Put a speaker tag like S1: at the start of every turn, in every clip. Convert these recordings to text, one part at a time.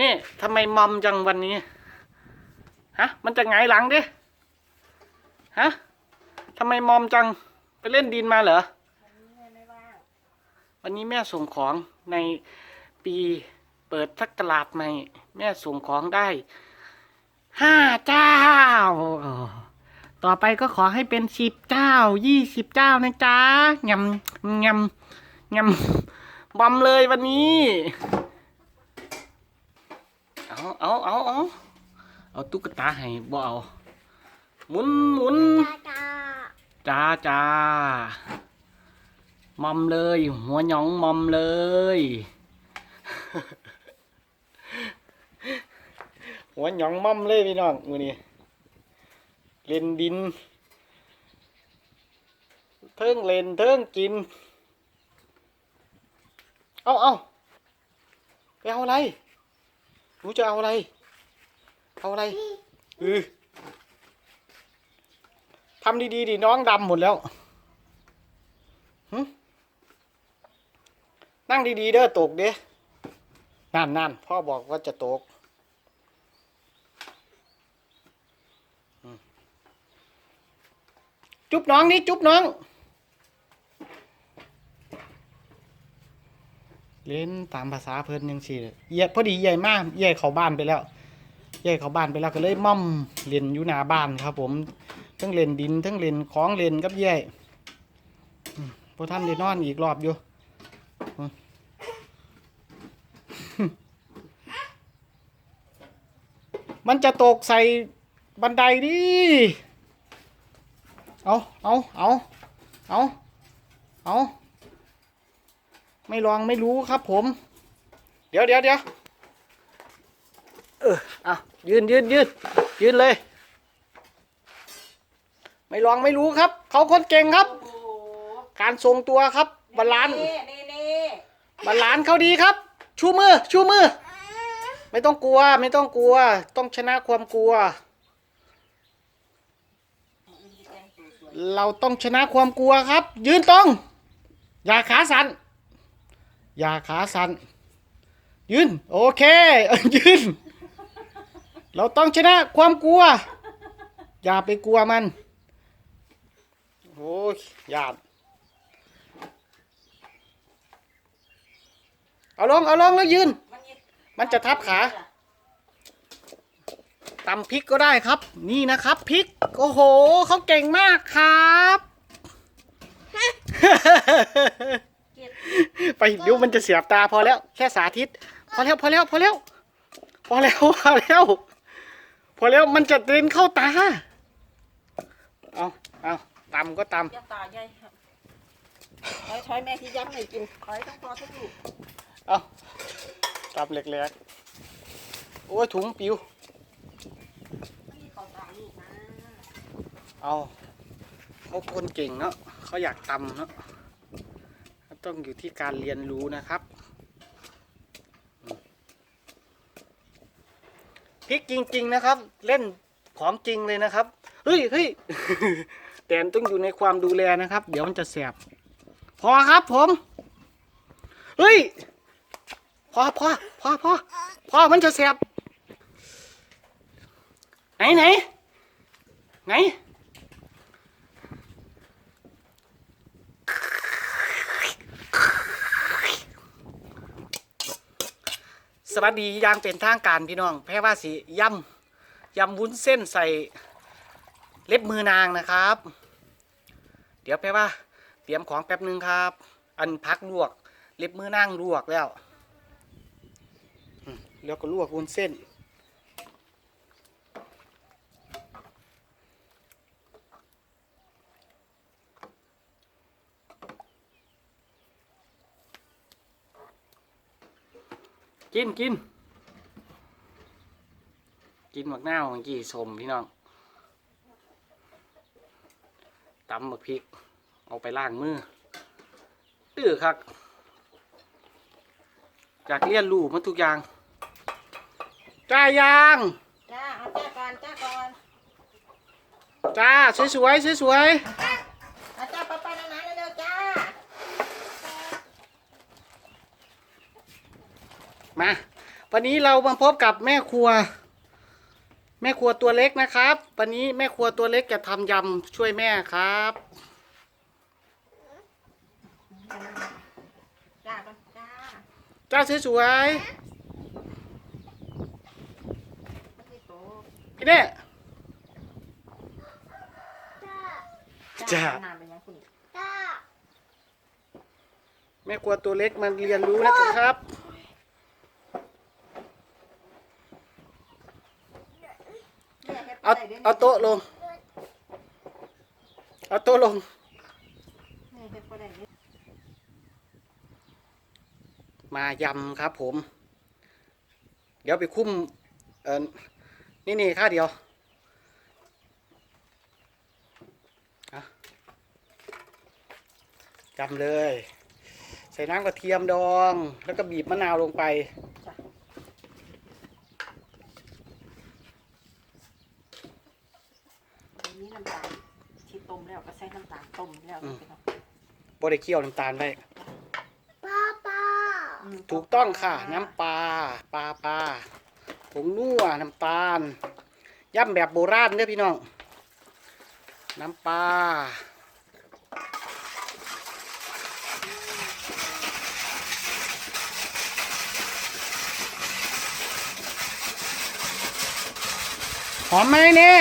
S1: นี่ทำไมมอมจังวันนี้ ฮะ มันจะไงหลังดิ ฮะทำไมมอมจัง ไปเล่นดินมาเหรอ วันนี้แม่ส่งของในปีเปิดทักกลาดใหม่ แม่ส่งของได้ห้าเจ้า ต่อไปก็ขอให้เป็นสิบเจ้า ยี่สิบเจ้านะจ๊ะยำยำยำบอมเลยวันนี้ เอาเอาเอาเอาเอาตุ๊กตาให้บ่เอาหมุนหมุน
S2: จ้าจ้า
S1: จ้าจ้ามอมเลย หัวหยองมอมเลย หัวหยองมอมเลยพี่น้องมือนี้เล่นดิน เทิงเล่นเทิงกิน เอาเอาไปเอาอะไร หนูจะเอาอะไร เอาอะไรเออทำดีๆดิน้องดำหมดแล้วนั่งดีๆเด้อตกเด้นั่นนั่นพ่อบอกว่าจะตกจุ๊บน้องนี่จุ๊บน้อง เล่นตามภาษาเพิ่นยังสิเย่พอดีใหญ่มากใหญ่เขาบ้านไปแล้วใหญ่เขาบ้านไปแล้วก็เลยม่อมเล่นอยู่หน้าบ้านครับ ผมทั้งเล่นดินทั้งเล่นของเล่นกับใหญ่พอท่านได้นอนอีกรอบอยู่มมันจะตกใส่บันไดดิ เอา เอา เอา เอา เอา ไม่ลองไม่รู้ครับผม เดี๋ยวเดี๋ยวเดี๋ยวเออเอายืนยืนยืนยืนเลย ไม่ลองไม่รู้ครับ เขาคนเก่งครับ
S3: โอ้โห
S1: การทรงตัวครับบาลานซ์
S3: นี่นี่นี่
S1: บาลานซ์เขาดีครับ ชูมือ ชูมือ ไม่ต้องกลัว ไม่ต้องกลัว ต้องชนะความกลัว เราต้องชนะความกลัวครับ ยืนตรง อย่าขาสัน อย่าขาสันยืน โอเค ยืน เราต้องชนะความกลัว อย่าไปกลัวมันโอ้ยหยาดเอาลง เอาลงแล้วยืน
S3: มัน
S1: จะทับขาตำพริกก็ได้ครับ นี่นะครับพริก โอ้โห เขาเก่งมากครับ ไปเดี๋ยวมันจะเสียบตาพอแล้วแค่สาธิต พอแล้วพอแล้วพอแล้ว พอแล้วพอแล้ว พอแล้วมันจะเดินเข้าตา เอาเอาตำก็ต
S3: อย่าตาใหญ่ครับถอยถอยแม่ที่ย้ำหน่อยกินถอยต้องพอทุกลูกำ
S1: เอาตำเล็กๆโอ้ยถุงปิว
S3: มันมีขอตาลูกนะ
S1: เอาเขาคนเก่งเนาะเขาอยากตำเนาะ ต้องอยู่ที่การเรียนรู้นะครับพริกจริง ๆนะครับ เล่นของจริงเลยนะครับเฮ้ยเฮ้ยแต่ต้องอยู่ในความดูแลนะครับ เดี๋ยวมันจะแสบพอครับผมเฮ้ยพอพอพอพอพอมันจะแสบไหนไหนไหน วัสดีอย่างเป็นทางการพี่น้อง แพ่ว่าสิยำยำวุ้นเส้นใส่เล็บมือนางนะครับ เดี๋ยวแพ่ว่าเตรียมของแป๊บหนึ่งครับ อันพักลวก เล็บมือนางลวกแล้ว แล้วก็ลวกวุ้นเส้น กินกินกินหมักหน้าวเมื่อกี้สมพี่น้องตำหมักพริก เอาไปล้างมือตื้อครับจากเรียนรู้มันทุกอย่างจ้ายาง
S3: จ้าเอาจ้าก่อนจ้าก่อน
S1: จ้าสวยๆสวย
S3: เอาจ้าป้าป้านานาเร็วๆจ้า
S1: ๆ มาวันนี้เรามาพบกับแม่ครัว แม่ครัวตัวเล็กนะครับ วันนี้แม่ครัวตัวเล็กจะทำยำช่วยแม่ครับ
S3: จ้าก่อนจ้า
S1: จ้าสวย
S3: ไม่ใช่โต
S1: ๆพี่เน่จ้า
S3: นานไปยังคุณ
S2: จ้า
S1: แม่ครัวตัวเล็กมาเรียนรู้แล้วครับ
S3: แม่ฮ็ด
S1: เอาโต๊ะลง เอาโต๊ะลง
S3: มา
S1: ยำครับผม เดี๋ยวไปคุ้มเออนี่นี่ค่าเดียวอะยำเลย ใส่น้ำกระเทียมดอง แล้วก็บีบมะนาวลงไป
S3: จ้ะเดี๋ยวนี้น้ำตาลที่ต้มแล้วก็ใส่น้ำตาลต้มแล้ว
S1: อืม
S3: พี่น้อง
S1: บริเคี่ยวน้ำตาลไว้
S2: ป้าป้า
S3: อืม
S1: ถูกต้องค่ะ น้ำปลาปลาปลาผงนัวน้ำตาลย่ำแบบโบราณเด้อพี่น้อง น้ำปลาหอมไหมเนี่ย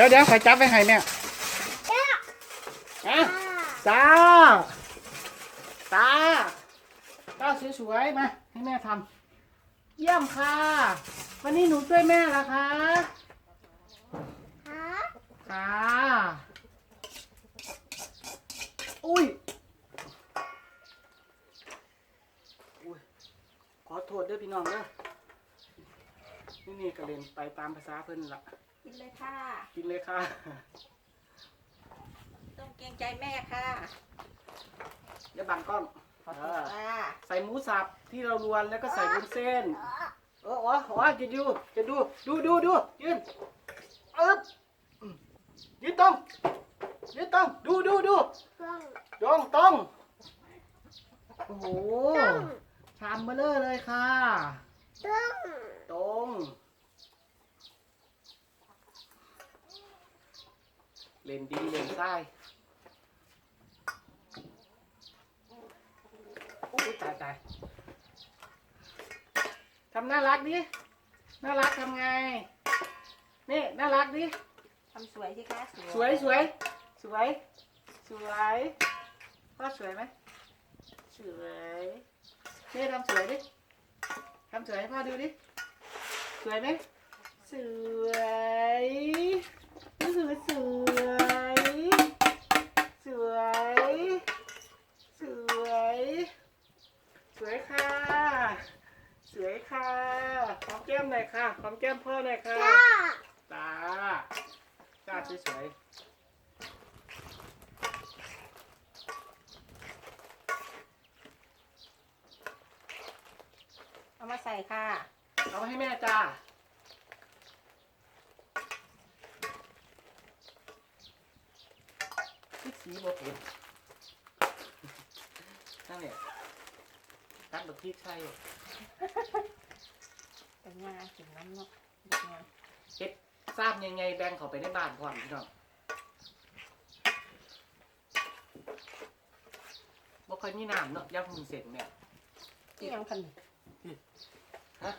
S1: ดี๋ยวเดี๋ยวใครจับไว้ให้เนี่ย
S2: จ้า
S1: อะ
S2: จ้า
S1: ตา ตาตาสวยๆมาให้แม่ทำเยี่ยมค่ะ วันนี้หนูช่วยแม่ละคะ
S2: ฮะ
S1: ค่ะอุ้ยอุ้ย ขอโทษด้วยพี่น้องเด้อนี่นี่กระเด็นไปตามภาษาเพิ่นละ
S3: กินเลยค่ะ
S1: กินเลยค่ะ
S3: ต้องเกรงใจแม่ค่ะ
S1: อย่าบังกล้อง
S3: ขอโทษค่ะ
S1: ใส่หมูสับที่เรารวนแล้วก็ใส่วุ้นเส้น โอ้โหโอ้โหจะดูจะดู ดูดูดูยืนอึ๊บอืมยืนตรงยืนตรงดูดูดู
S2: ต้อง
S1: ตรงตรงโอ้โห
S2: ต้อง
S1: ชามเบลเลอร์เลยค่ะ
S2: ต้อง
S1: ตรง เลนดีเลนซ้ายโอ้ยตายตายทำน่ารักดิ น่ารักทำไง นี่น่ารักดิ
S3: ทำสวยสิคะ
S1: สวยสวยสวย สวยพ่อสวยไหมสวยนี่ทำสวยดิทำสวยให้พ่อดูดิ สวยไหมสวยสวยสวยส วย สวย สวยค่ะ สวยค่ะหอมแก้มหน่อยค่ะหอมแก้มพ่อหน่อยค่ะ
S2: จ้า
S1: จ้าจ้าสวย
S3: เอามาใส่ค่ะ
S1: ๆเอามาให้แม่จ้าพริก สีบดเผ็ดนั่นแหละตัดแบบพริกไทย
S3: เป็นงากินน้ำเนาะเด็กงา
S1: เฮ็ดทราบยังไงแบ่งเขาไปในบ้านพร้อมพี่น้องบ่ค่อยมีน้ำเนาะย่ำมึงเสร็จเนี่ย
S3: ที่ยังคัน
S1: ฮะ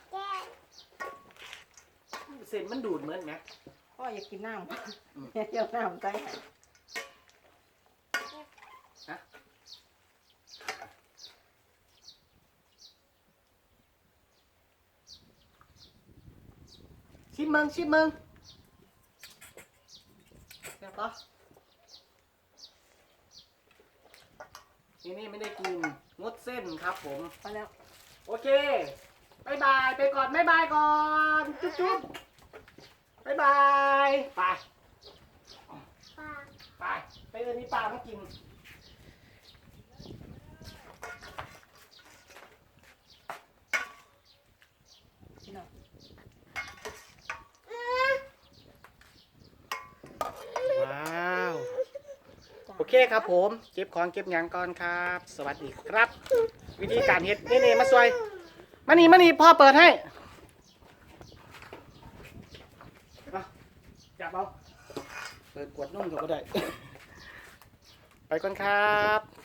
S1: เสร็จมันดูดเหมือนไหม
S3: พ่ออยากกินน้ำ
S1: อืม
S3: เดี๋ยวน้ำใจ
S1: ชิมมึงชิมมึงแซ่บปะนี่นี่ไม่ได้กินงดเส้นครับผม
S3: พอแล้ว
S1: โอเคบายบาย ไปก่อนบายบายก่อน จุ๊บจุ๊บบายบาย ไป
S2: ป้า
S1: ไป ไปเอินนี่ปลามากิน
S3: พี่น้อง
S1: ว้าว
S3: จ้า
S1: โอเคครับผม เก็บของเก็บหยังก่อนครับ สวัสดีครับ วิธีการเฮ็ดนี่นี่มาสวยมานี่มานี่พ่อเปิดให้เอาจับเอาเปิดกวดนุ่มก็ได้ ไปก่อนครับ